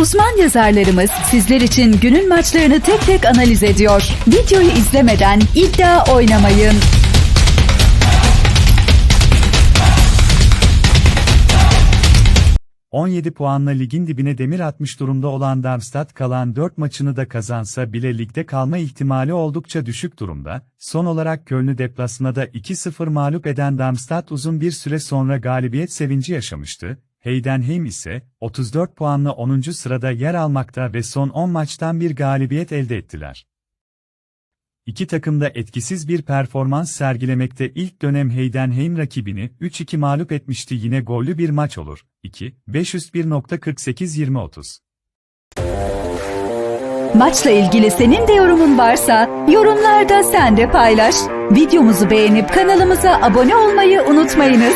Uzman yazarlarımız sizler için günün maçlarını tek tek analiz ediyor. Videoyu izlemeden iddia oynamayın. – 17 puanla ligin dibine demir atmış durumda olan Darmstadt kalan 4 maçını da kazansa bile ligde kalma ihtimali oldukça düşük durumda. Son olarak Köln'ü deplasmada da 2-0 mağlup eden Darmstadt uzun bir süre sonra galibiyet sevinci yaşamıştı. Heidenheim ise 34 puanla 10. sırada yer almakta ve son 10 maçtan bir galibiyet elde ettiler. İki takım da etkisiz bir performans sergilemekte ilk dönem Heidenheim rakibini 3-2 mağlup etmişti yine gollü bir maç olur. 2, 501.48-20-30 Maçla ilgili senin de yorumun varsa yorumlarda sen de paylaş. Videomuzu beğenip kanalımıza abone olmayı unutmayınız.